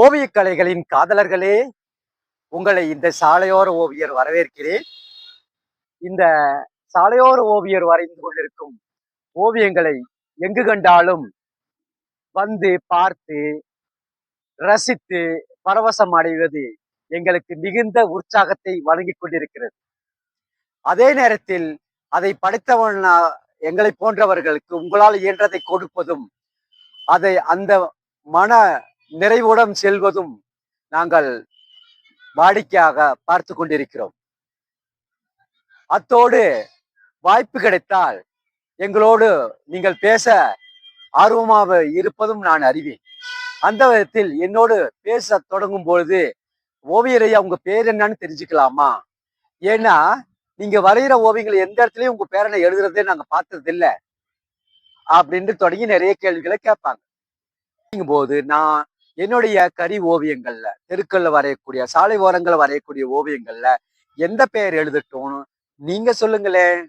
ஓவியக் கலைகளின் காதலர்களே உங்களை இந்த சாலையோர ஓவியர் வரவேற்கிறேன். இந்த சாலையோர ஓவியர் வரைந்து கொண்டிருக்கும் ஓவியங்களை எங்கு கண்டாலும் வந்து பார்த்து ரசித்து பரவசம் அடைவது எங்களுக்கு மிகுந்த உற்சாகத்தை வழங்கிக் கொண்டிருக்கிறது. அதே நேரத்தில் அதை படைத்தவன் எங்களை போன்றவர்களுக்கு உங்களால் இயன்றதை கொடுப்பதும் அதை அந்த மன நிறைவுடன் செல்வதும் நாங்கள் வாடிக்கையாக பார்த்து கொண்டிருக்கிறோம். அத்தோடு வாய்ப்பு கிடைத்தால் எங்களோடு நீங்கள் பேச ஆர்வமாக இருப்பதும் நான் அறிவேன். அந்த விதத்தில் என்னோடு பேச தொடங்கும் பொழுது ஓவியரை உங்க பேர் என்னன்னு தெரிஞ்சுக்கலாமா? ஏன்னா நீங்க வரைகிற ஓவியங்கள் எந்த இடத்துலயும் உங்க பேரனை எழுதுறதே நாங்க பார்த்தது இல்லை அப்படின்னு தொடங்கி நிறைய கேள்விகளை கேட்பாங்க. போது நான் என்னுடைய கரி ஓவியங்கள்ல தெருக்கள்ல வரையக்கூடிய சாலை ஓரங்கள்ல வரையக்கூடிய ஓவியங்கள்ல எந்த பெயர் எழுதட்டும்? நீங்க சொல்லுங்களேன்.